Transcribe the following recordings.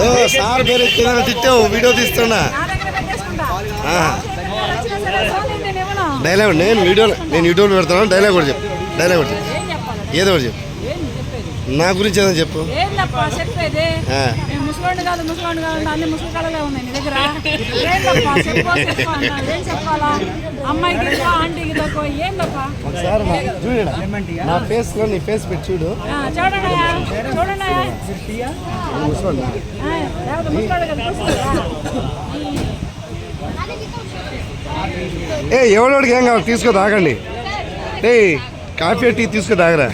ఓ, sir పేరు ఎత్తున్నా తిట్టావు వీడియో తీస్తున్నా. డైలాగ్ నేను వీడియో నేను యూట్యూబ్లో పెడతాను డైలాగ్ కూడా చెప్పు డైలాగ్ కూడా చెప్పు. ఏదో ఒకటి చెప్పు. నా గురించి ఏదో చెప్పు. ఏందప్పా? చెప్పేది? ఆ. నేను ముసలోండి కాదు ముసలోండి కాదు అన్ని ముసలి కళలే ఉన్నాయి నీ దగ్గర. ఏందప్పా? చెప్పు చెప్పు అన్నా. ఏం చెప్పాలా? అమ్మాయికి తక్కువ ఆంటీకి తక్కువ ఏందప్పా? ఒకసారి నా చూడండి నా ఫేస్లో నీ ఫేస్ పెట్టి చూడు. ఆ, చూడండియా చూడండియా ముసలోడా? ఆ, లేకపోతే ముసలోడు కదా ముసలోడా? ఏ ఎవడోడికి ఏం కావాలి? తీసుకో తాగండి. ఏ కాఫీ టీ తీసుకో తాగరా?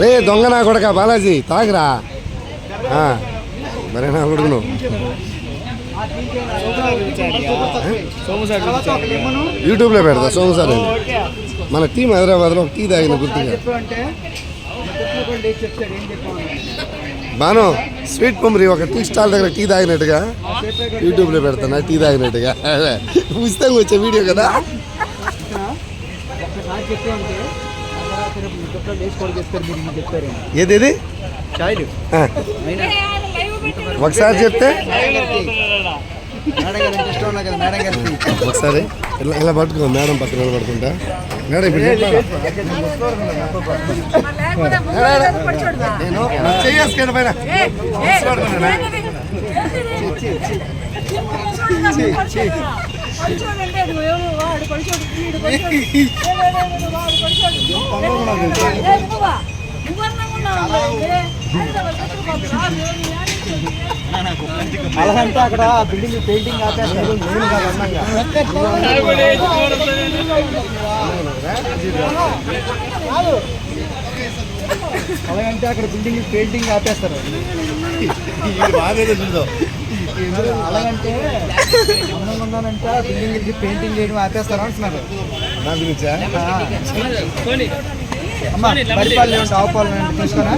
రే దొంగ నా కొడక బాలాజీ? తాగరా. ఆ, మరి నా కొడుకును యూట్యూబ్లో పెడతా సోమసార్ మన టీం హైదరాబాద్లో ఒక టీ తాగిన గుర్తుగా. బాను స్వీట్ పొమ్మరి ఒక టీ స్టాల్ దగ్గర టీ తాగినట్టుగా యూట్యూబ్లో పెడతాను టీ తాగినట్టుగా. ఉచితంగా వచ్చే వీడియో కదా? ఏది ఒకసారి చెప్తే? ఒకసారి. ఇలా ఇలా పట్టుకో మేడం పక్కన నిలబడుకుంటా. మేడం ఇప్పుడు? నేను పైన. అలాగంటే అక్కడ బిల్డింగ్ పెయింటింగ్ ఆపేస్తారు. అలాగంటే అక్కడ బిల్డింగ్ పెయింటింగ్ ఆపేస్తారు. బాగా చూద్దాం అలాగంటే అందంగా ఉన్నానంటే బిల్డింగ్ పెయింటింగ్ చేయడం ఆపేస్తారు అంటున్నారు. నా గురించా అమ్మ తీసుకున్నా